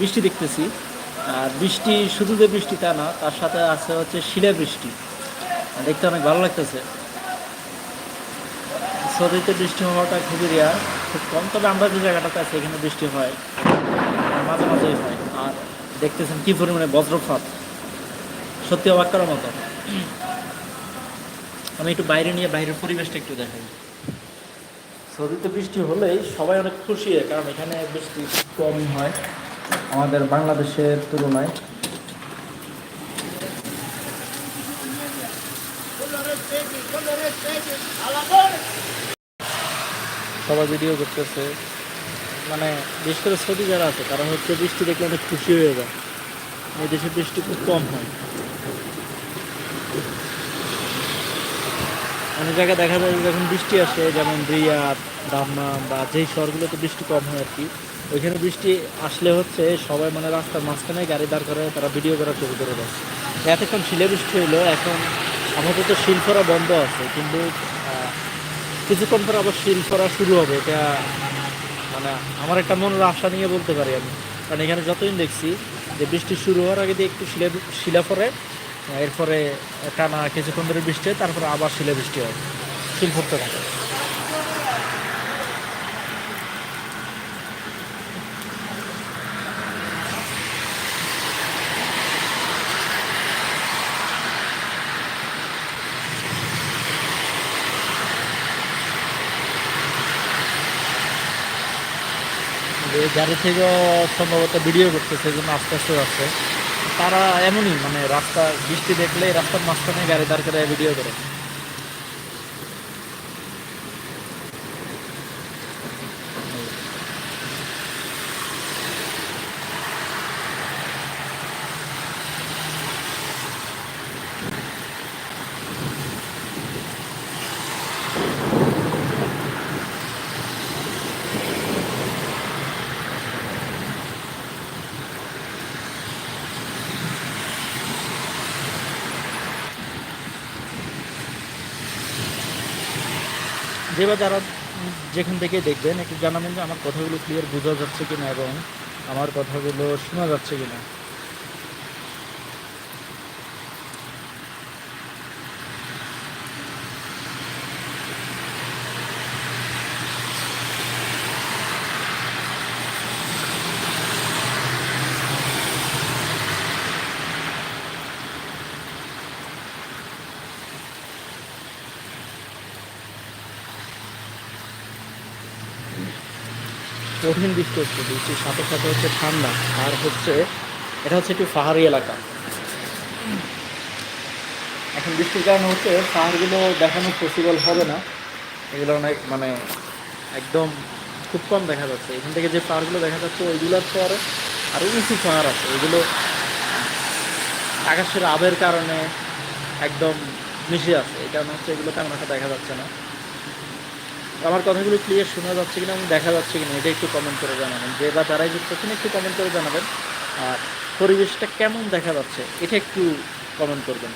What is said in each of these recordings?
বৃষ্টি দেখতেছি। আর বৃষ্টি শুধু যে বৃষ্টি তা না, তার সাথে আছে হচ্ছে শিলা বৃষ্টি। দেখতে অনেক ভালো লাগতেছে। সৌদিতে বৃষ্টি হওয়াটা খুবই রেয়ার খুব কম, তবে আমরা যে জায়গাটাতে আছি, এখানে বৃষ্টি হয়, মাঝে মাঝেই হয়। আর দেখতেছেন কি পরিমাণে বজ্রপাত। সত্যি অবাক করার মতো। আমি একটু বাইরে নিয়ে বাইরের পরিবেশটা একটু দেখাই। সৌদিতে বৃষ্টি হলেই সবাই অনেক খুশি হয়, কারণ এখানে বৃষ্টি কম হয়। আমাদের বাংলাদেশের তুলনায়। সবাই ভিডিও করতেছে। মানে বিশেষ করে সৌদি যারা আছে, তারা হচ্ছে বৃষ্টি দেখলে অনেক খুশি হয়ে যায়। এই দেশে বৃষ্টি খুব কম হয়। অনেক জায়গায় দেখা যায় যখন বৃষ্টি আসে, যেমন রিয়াদ দাম্মাম বা যেই শহরগুলোতে বৃষ্টি কম হয় আর কি ওইখানে বৃষ্টি আসলে হচ্ছে সবাই মানে রাস্তার মাঝখানে গাড়ি দাঁড় করে তারা ভিডিও করার শুরু করে দেয়। এতক্ষণ শিলে বৃষ্টি হইল, এখন আপাতত শিল্পরা বন্ধ আছে, কিন্তু কিছুক্ষণ পর আবার শিল্পরা শুরু হবে, এটা মানে আমার একটা মনের আশা নিয়ে বলতে পারি আমি। কারণ এখানে যতদিন দেখছি যে বৃষ্টি শুরু হওয়ার আগে দিয়ে একটু শিলা শিলা পরে এরপরে টানা কিছুক্ষণ ধরে বৃষ্টি হয়, তারপরে আবার শিলা বৃষ্টি হয় শিল্পটা থাকে। যে গাড়ি থেকেও সম্ভবত ভিডিও করতেছে এই জন্য আস্তে আস্তে যাচ্ছে। তারা এমনই মানে রাস্তা, বৃষ্টি দেখলে রাস্তার মাঝখানে গাড়ি দাঁড় করে ভিডিও করে। যে বা যারা যেখান থেকে দেখবেন, একটু জানাবেন যে আমার কথাগুলো ক্লিয়ার বোঝা যাচ্ছে কিনা এবং আমার কথাগুলো শোনা যাচ্ছে কিনা। কঠিন বৃষ্টি হচ্ছে বৃষ্টির সাথে সাথে হচ্ছে ঠান্ডা, আর হচ্ছে এটা হচ্ছে একটু পাহাড়ি এলাকা। এখন বৃষ্টির কারণে হচ্ছে পাহাড়গুলো দেখানো পসিবল হবে না। এগুলো অনেক মানে একদম খুব কম দেখা যাচ্ছে। এখান থেকে যে পাহাড়গুলো দেখা যাচ্ছে, ওইগুলোর পরে আরও আরও উঁচু পাহাড় আছে। এগুলো আকাশের আবের কারণে একদম মিশে আছে। এই কারণে হচ্ছে এগুলো তেমন একটা দেখা যাচ্ছে না। আমার কথাগুলো ক্লিয়ার শোনা যাচ্ছে কিনা এবং দেখা যাচ্ছে কিনা, এটা একটু কমেন্ট করে জানাবেন। যে বা যারাই যুক্ত একটু কমেন্ট করে জানাবেন। আর পরিবেশটা কেমন দেখা যাচ্ছে, এটা একটু কমেন্ট করবেন।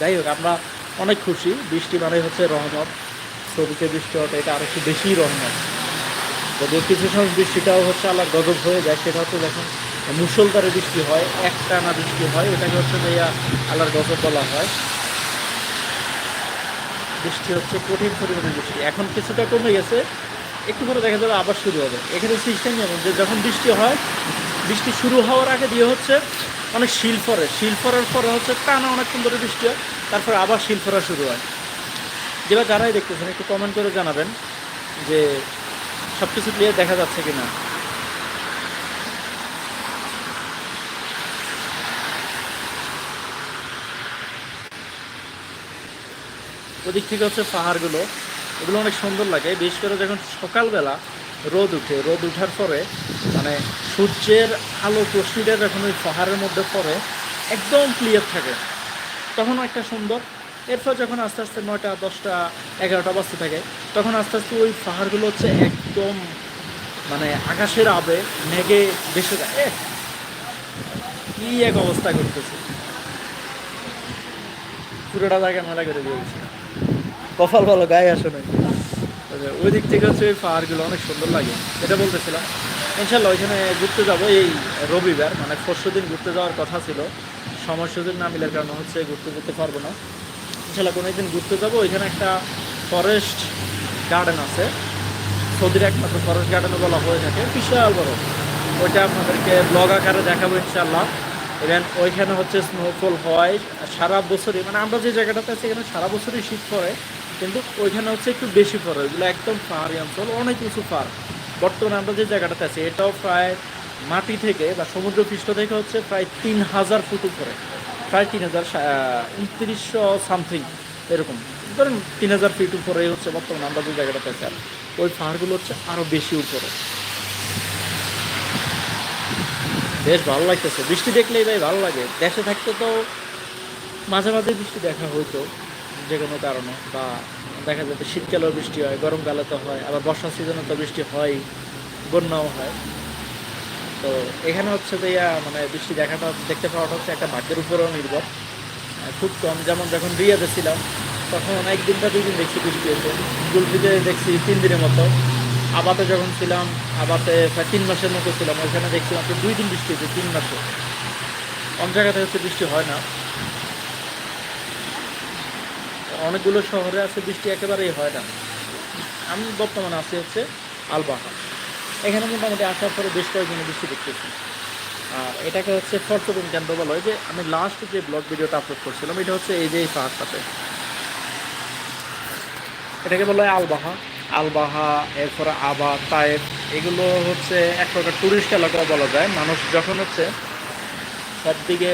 যাই হোক, আমরা অনেক খুশি। বৃষ্টি মানে হচ্ছে রহমত। ছবিতে বৃষ্টি হওয়াটা এটা আরও একটু বেশি রহমত। যদিও কিছু সময় বৃষ্টিটাও হচ্ছে আল্লাহ গজব হয়ে যায়, সেটা হচ্ছে যখন মুসলধারে বৃষ্টি হয়, একটানা বৃষ্টি হয়, এটাকে হচ্ছে যে আল্লাহর গজব বলা হয়। বৃষ্টি হচ্ছে, কঠিন পরিমাণে বৃষ্টি। এখন কিছুটা কমে গেছে, একটু পরে দেখা যাবে আবার শুরু হবে। এখানে সিস্টেম যেমন, যে যখন বৃষ্টি হয়, বৃষ্টি শুরু হওয়ার আগে দিয়ে হচ্ছে অনেক শিল পরে শিল পরার পরে হচ্ছে টানা অনেকক্ষণ ধরে বৃষ্টি হয়, তারপরে আবার শিল পরা শুরু হয়। যেবার যারাই দেখতেছেন, একটু কমেন্ট করে জানাবেন যে সব কিছু ক্লিয়ার দেখা যাচ্ছে কিনা। ওদিক থেকে হচ্ছে পাহাড়গুলো এগুলো অনেক সুন্দর লাগে। বিশেষ করে যখন সকালবেলা রোদ উঠে, রোদ উঠার পরে মানে সূর্যের আলো রশ্মিটা যখন ওই পাহাড়ের মধ্যে পড়ে, একদম ক্লিয়ার থাকে। তখন একটা সুন্দর। এরপর যখন আস্তে আস্তে নয়টা, দশটা, এগারোটা বাজতে থাকে, তখন আস্তে আস্তে ওই পাহাড়গুলো হচ্ছে একদম মানে আকাশের আবে, মেঘে ভেসে যায়। কি এক অবস্থা করতেছে। পুরোটা জায়গা মেলা করে দিয়েছে। কপাল ভালো, গায়ে আসে নাই। ওই দিক থেকে হচ্ছে ওই পাহাড়গুলো অনেক সুন্দর লাগে। এটা বলতেছিলাম। ইনশাল্লাহ ওইখানে ঘুরতে যাব। এই রবিবার মানে পরশু দিন ঘুরতে যাওয়ার কথা ছিল। সময় সুযোগ না মিলার কারণে হচ্ছে ঘুরতে যেতে পারব না। ইনশাল্লাহ কোনো একদিন ঘুরতে যাব। ওইখানে একটা ফরেস্ট গার্ডেন আছে। সৌদির একমাত্র ফরেস্ট গার্ডেনও বলা হয়ে থাকে। বিশাল বড়। ওইটা আপনাদেরকে ব্লগ আকারে দেখাবো ইনশাল্লাহ ইভেন ওইখানে হচ্ছে স্নোফল হয়। সারা বছরই মানে আমরা যে জায়গাটাতে আছি এখানে সারা বছরই শীত পড়ে। কিন্তু ওইখানে হচ্ছে একটু বেশি পড়ে ওইগুলো একদম পাহাড়ি অঞ্চল, অনেক উঁচু পাহাড় বর্তমানে আমরা যে জায়গাটাতে আছি, এটাও প্রায় মাটি থেকে বা সমুদ্র পৃষ্ঠ থেকে হচ্ছে প্রায় তিন হাজার ফুট উপরে। প্রায় তিন হাজার উনত্রিশশো সামথিং, এরকম। ধরেন তিন হাজার ফিট উপরে হচ্ছে বর্তমানে আমরা যে জায়গাটাতে আছি, আর ওই পাহাড়গুলো হচ্ছে আরও বেশি উপরে। বেশ ভালো লাগতেছে। বৃষ্টি দেখলেই ভাই ভালো লাগে। দেশে থাকতে তো মাঝে মাঝে বৃষ্টি দেখা হইতো। যে কোনো কারণে বা দেখা যেত শীতকালেও বৃষ্টি হয়, গরমকালে তো হয়, আবার বর্ষার সিজনে তো বৃষ্টি হয় বন্যাও হয়। তো এখানে হচ্ছে যে ইয়া মানে বৃষ্টি দেখাটা, দেখতে পাওয়াটা হচ্ছে একটা ভাগ্যের উপরেও নির্ভর। খুব কম, যেমন যখন রিয়াতে ছিলাম তখন একদিন বা দুই দিন দেখছি বৃষ্টি হয়েছে। গুলফিতে দেখছি তিন দিনের মতো। আবাতে যখন ছিলাম, আবাতে প্রায় তিন মাসের মতো ছিলাম, ওইখানে দেখছিলাম দুই দিন বৃষ্টি হয়েছে, তিন মাসে। অনেক জায়গাতে হচ্ছে বৃষ্টি হয় না। অনেকগুলো শহরে আছে, বৃষ্টি একেবারেই হয় না। আমি বর্তমানে আছি হচ্ছে আলবাহা এখানে মোটামুটি আসার পরে বেশ কয়েকদিন বৃষ্টি দেখতেছি। আর এটাকে হচ্ছে পর্যটন কেন্দ্র বলা হয়। যে আমি লাস্ট যে ব্লগ ভিডিওটা আপলোড করছিলাম, এটা হচ্ছে এই যে এই পাহাড়টাতে। এটাকে বলা হয় আলবাহা আলবাহা এরপরে আবা তায়েব এগুলো হচ্ছে এক প্রকার টুরিস্ট এলাকা বলা যায়। মানুষ যখন হচ্ছে সব দিকে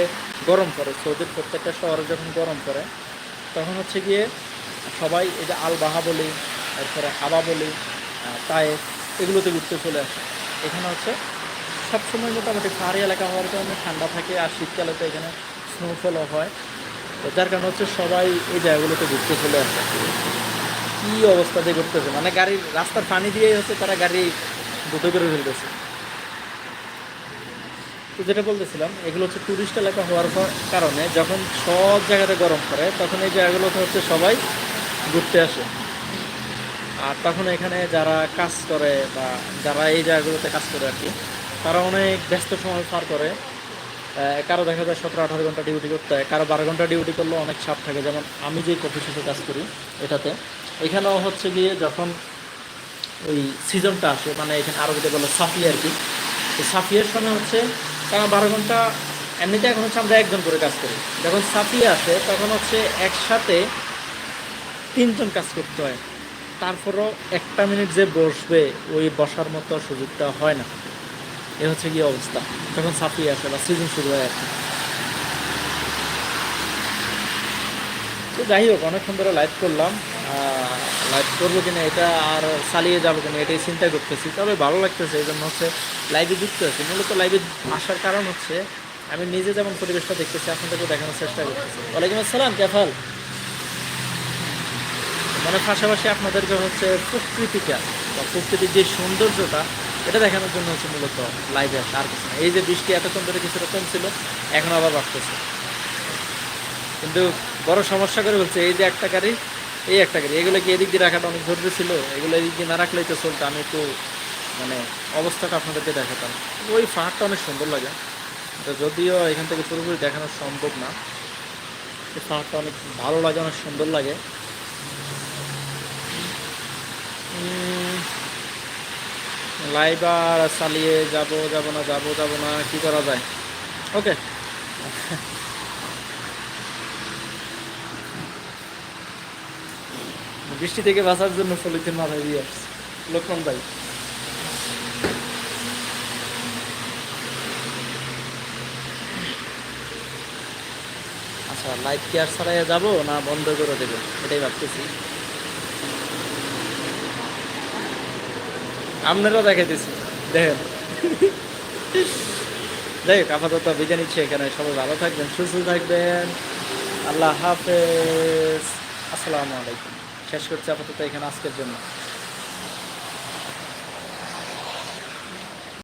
গরম পড়ে সৌদির প্রত্যেকটা শহরে যখন গরম পড়ে তখন হচ্ছে গিয়ে সবাই এই যে আলবাহা বলে এরপরে আবা বলে তায়েব এগুলোতে ঘুরতে চলে আসে। এখানে হচ্ছে সবসময় মোটামুটি পাহাড়ি এলাকা হওয়ার কারণে ঠান্ডা থাকে আর শীতকালে তো এখানে স্নোফলও হয়। তো যার কারণে হচ্ছে সবাই এই জায়গাগুলোতে ঘুরতে চলে আসে। কি অবস্থা দিয়ে ঘুরতেছে? মানে গাড়ির রাস্তার পানি দিয়েই হচ্ছে তারা গাড়ি দুটো করে ফেলতেছে। তো যেটা বলতেছিলাম, এগুলো হচ্ছে ট্যুরিস্ট এলাকা হওয়ার কারণে যখন সব জায়গাতে গরম পড়ে, তখন এই জায়গাগুলোতে হচ্ছে সবাই ঘুরতে আসে। আর তখন এখানে যারা কাজ করে বা যারা এই জায়গাগুলোতে কাজ করে আর কি, তারা অনেক ব্যস্ত সময় পার করে। কারও দেখা যায় সতেরো আঠারো ঘণ্টা ডিউটি করতে হয় কারও বারো ঘণ্টা ডিউটি করলেও অনেক চাপ থাকে। যেমন আমি যে কফি শপে কাজ করি এটাতে, এখানেও হচ্ছে গিয়ে যখন ওই সিজনটা আসে মানে এখানে যেটা বলে সাফি আর কি সাফিয়ের সময় হচ্ছে কারণ বারো ঘণ্টা, এমনিতে এখন হচ্ছে আমরা একজন করে কাজ করি। যখন সাফিয়ে আসে, তখন হচ্ছে একসাথে তিনজন কাজ করতে হয়। তারপরও একটা মিনিট যে বসবে, ওই বসার মতো সুযোগটা হয় না। এ হচ্ছে কি অবস্থা। যখন সাফিয়ে আসে বা সিজন শুরু হয় আর তো যাই হোক, অনেকক্ষণ ধরে লাইভ করলাম। লাইভ করব কিনা এটা আর চালিয়ে যাব কিনা এটাই চিন্তা করতেছি। তবে ভালো লাগতেছে, এই জন্য হচ্ছে লাইভে যুক্ত আছি। মূলত লাইভে আসার কারণ হচ্ছে আমি নিজে যেমন পরিবেশটা দেখতেছি আপনাদেরকে দেখানোর চেষ্টা করতেছি। ওয়ালাইকুম আসসালাম কেফাল মানে পাশাপাশি আপনাদেরকে হচ্ছে প্রকৃতিটা, বা প্রকৃতির যে সৌন্দর্যটা, এটা দেখানোর জন্য হচ্ছে মূলত লাইভে আসা। আর কিছু না, এই যে বৃষ্টি এতক্ষণ ধরে কিছুটা ছিল এখন আবার বাড়তেছে। কিন্তু বড় সমস্যা করে বলছে, এই যে একটা গাড়ি এই একটা গাড়ি। এগুলো কি এদিক দিয়ে রাখাটা অনেক জরুরি ছিল? এগুলো এদিক দিয়ে না রাখলেই তো চলতো। আমি একটু মানে অবস্থাটা আপনাদেরকে দেখাতাম। ওই পাহাড়টা অনেক সুন্দর লাগে। তো যদিও এখান থেকে পুরোপুরি দেখানো সম্ভব না। এই পাহাড়টা অনেক ভালো লাগে, অনেক সুন্দর লাগে। লাইভ আর চালিয়ে যাব যাব না, যাব যাব না, কি করা যায়? ওকে বৃষ্টি থেকে বাঁচার জন্য পলিথিন মাথায় দিয়ে আসছে। লোকমান ভাই। আচ্ছা লাইভ কি আর ছাড়াই যাব না বন্ধ করে দেবে? এটাই ভাবতেছি। আপনারাও দেখাইতেছি। দেখেন। যাই হোক, আপাতত বিদায় নিচ্ছি এখানে। সবাই ভালো থাকবেন, সুস্থ থাকবেন। আল্লাহ হাফেজ। আসসালামু আলাইকুম। শেষ করছি আপাতত এখানে আজকের জন্য।